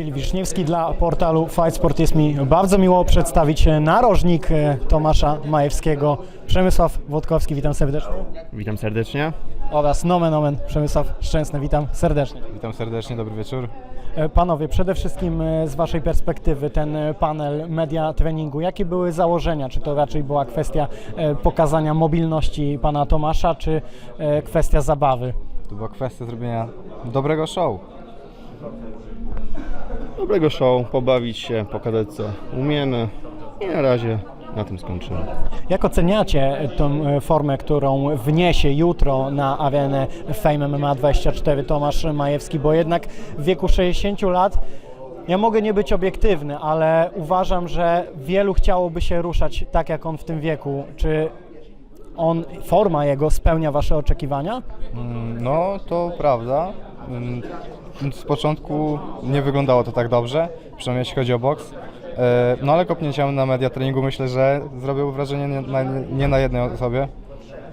Filip Wiszniewski dla portalu Fight Sport. Jest mi bardzo miło przedstawić narożnik e, Tomasza Majewskiego, Przemysław Wodkowski, witam serdecznie. Witam serdecznie. Oraz nomen omen Przemysław Szczęsny, witam serdecznie. Witam serdecznie, dobry wieczór. E, Panowie, przede wszystkim e, z Waszej perspektywy ten e, panel media treningu, jakie były założenia? Czy to raczej była kwestia e, pokazania mobilności Pana Tomasza, czy e, kwestia zabawy? To była kwestia zrobienia dobrego show. Dobrego show, pobawić się, pokazać co umiemy i na razie na tym skończymy. Jak oceniacie tą e, formę, którą wniesie jutro na arenę Fame MMA 24 Tomasz Majewski, bo jednak w wieku 60 lat ja mogę nie być obiektywny, ale uważam, że wielu chciałoby się ruszać tak jak on w tym wieku. Czy on, forma jego spełnia Wasze oczekiwania? Mm, No, to prawda. Z początku nie wyglądało to tak dobrze, przynajmniej jeśli chodzi o boks. E, No ale kopnięciem na media treningu myślę, że zrobił wrażenie nie na, nie na jednej osobie.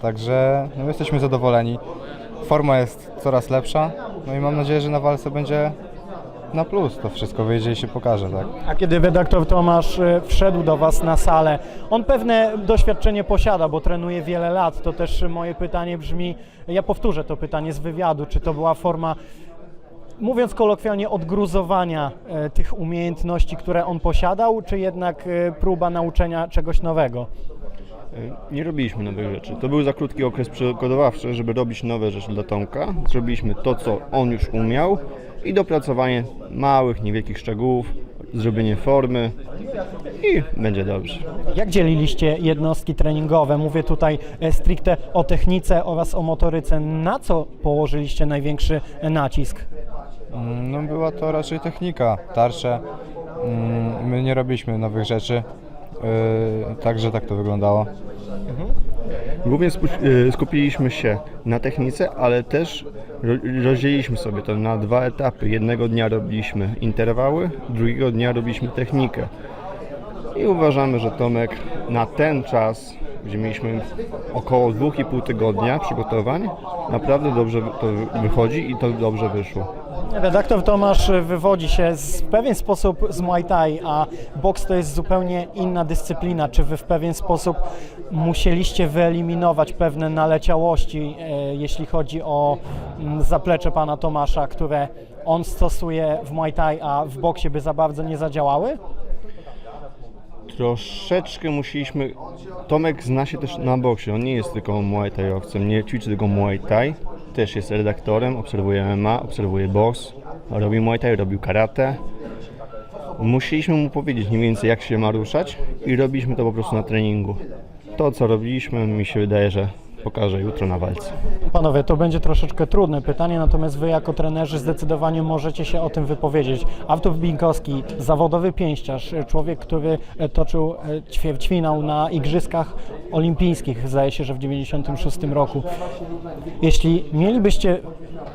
Także no, jesteśmy zadowoleni. Forma jest coraz lepsza. No i mam nadzieję, że na walce będzie na plus. To wszystko wyjdzie i się pokaże, tak? A kiedy redaktor Tomasz e, wszedł do Was na salę, on pewne doświadczenie posiada, bo trenuje wiele lat. To też moje pytanie brzmi, ja powtórzę to pytanie z wywiadu, czy to była forma, mówiąc kolokwialnie, odgruzowania e, tych umiejętności, które on posiadał, czy jednak e, próba nauczenia czegoś nowego? Y, Nie robiliśmy nowych rzeczy. To był za krótki okres przygotowawczy, żeby robić nowe rzeczy dla Tomka. Zrobiliśmy to, co on już umiał i dopracowanie małych, niewielkich szczegółów, zrobienie formy i będzie dobrze. Jak dzieliliście jednostki treningowe? Mówię tutaj e, stricte o technice oraz o motoryce. Na co położyliście największy e, nacisk? Mm, No była to raczej technika, tarcze. Mm, My nie robiliśmy nowych rzeczy, także tak to wyglądało. Głównie spu- y, skupiliśmy się na technice, ale też ro- rozdzieliliśmy sobie to na dwa etapy. Jednego dnia robiliśmy interwały, drugiego dnia robiliśmy technikę. I uważamy, że Tomek na ten czas, gdzie mieliśmy około 2,5 tygodnia przygotowań, naprawdę dobrze to wy- wychodzi i to dobrze wyszło. Redaktor Tomasz wywodzi się w pewien sposób z Muay Thai, a boks to jest zupełnie inna dyscyplina. Czy wy w pewien sposób musieliście wyeliminować pewne naleciałości, e, jeśli chodzi o mm, zaplecze pana Tomasza, które on stosuje w Muay Thai, a w boksie by za bardzo nie zadziałały? Troszeczkę musieliśmy. Tomek zna się też na boksie. On nie jest tylko Muay Thaiowcem, nie ćwiczy tylko Muay Thai. Też jest redaktorem, obserwuje MMA, obserwuje boks, robi Muay Thai, robił karate. Musieliśmy mu powiedzieć mniej więcej jak się ma ruszać i robiliśmy to po prostu na treningu. To co robiliśmy mi się wydaje, że pokażę jutro na walce. Panowie, to będzie troszeczkę trudne pytanie, natomiast wy jako trenerzy zdecydowanie możecie się o tym wypowiedzieć. Artur Binkowski, zawodowy pięściarz, człowiek, który e, toczył e, ćwierćfinał na Igrzyskach Olimpijskich, zdaje się, że w 96 roku. Jeśli mielibyście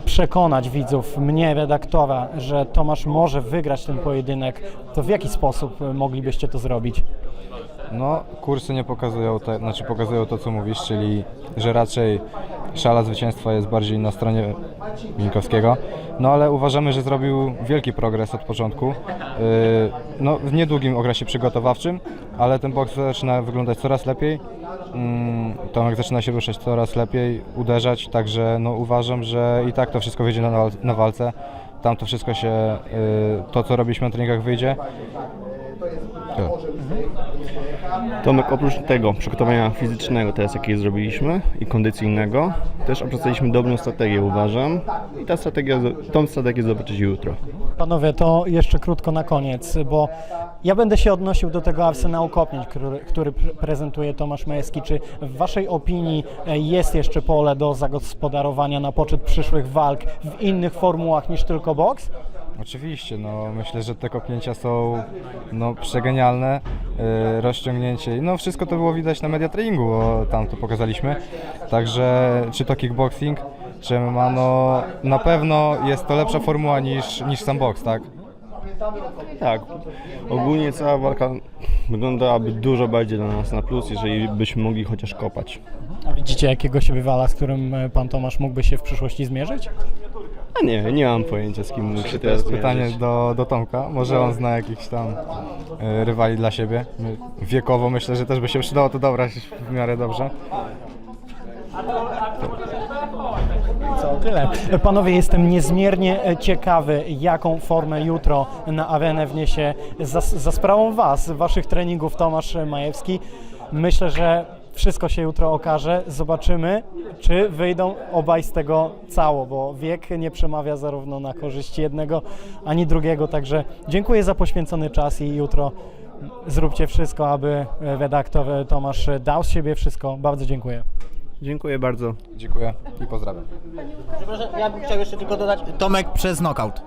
przekonać widzów, mnie, redaktora, że Tomasz może wygrać ten pojedynek, to w jaki sposób e, moglibyście to zrobić? No, kursy nie pokazują, te, znaczy pokazują to, co mówisz, czyli że raczej szala zwycięstwa jest bardziej na stronie Minkowskiego. No ale uważamy, że zrobił wielki progres od początku. Yy, no, w niedługim okresie przygotowawczym, ale ten boks zaczyna wyglądać coraz lepiej. Mm, Tomek zaczyna się ruszać coraz lepiej, uderzać, także no, uważam, że i tak to wszystko wyjdzie na, na walce. Tam to wszystko się, yy, to co robiliśmy na treningach wyjdzie. Tyle. Tomek oprócz tego przygotowania fizycznego teraz jakie zrobiliśmy i kondycyjnego, też opracowaliśmy dobrą strategię uważam i ta strategia, tą strategię zobaczyć jutro. Panowie, to jeszcze krótko na koniec, bo ja będę się odnosił do tego arsenału kopnięć, który, który pre- prezentuje Tomasz Majewski. Czy w Waszej opinii e, jest jeszcze pole do zagospodarowania na poczet przyszłych walk w innych formułach niż tylko boks? Oczywiście, no myślę, że te kopnięcia są no, przegenialne, yy, rozciągnięcie, no wszystko to było widać na media treningu, bo tam to pokazaliśmy, także czy to kickboxing, czy MMA, no na pewno jest to lepsza formuła niż, niż sam boks, tak? Tak, ogólnie cała walka wyglądałaby dużo bardziej dla nas na plus, jeżeli byśmy mogli chociaż kopać. A widzicie jakiegoś rywala, z którym e, Pan Tomasz mógłby się w przyszłości zmierzyć? A nie, nie mam pojęcia z kim mógł się To teraz jest pytanie zmierzyć. do, do Tomka. Może on zna jakichś tam e, rywali dla siebie. My, wiekowo myślę, że też by się przydało to dobrać w miarę dobrze. Co, tyle. Panowie, jestem niezmiernie e, ciekawy, jaką formę jutro na arenę wniesie za, za sprawą Was, Waszych treningów Tomasz Majewski. Myślę, że wszystko się jutro okaże. Zobaczymy, czy wyjdą obaj z tego cało, bo wiek nie przemawia zarówno na korzyść jednego ani drugiego. Także dziękuję za poświęcony czas i jutro zróbcie wszystko, aby redaktor Tomasz dał z siebie wszystko. Bardzo dziękuję. Dziękuję bardzo. Dziękuję i pozdrawiam. Przepraszam, ja bym chciał jeszcze tylko dodać Tomek przez knockout.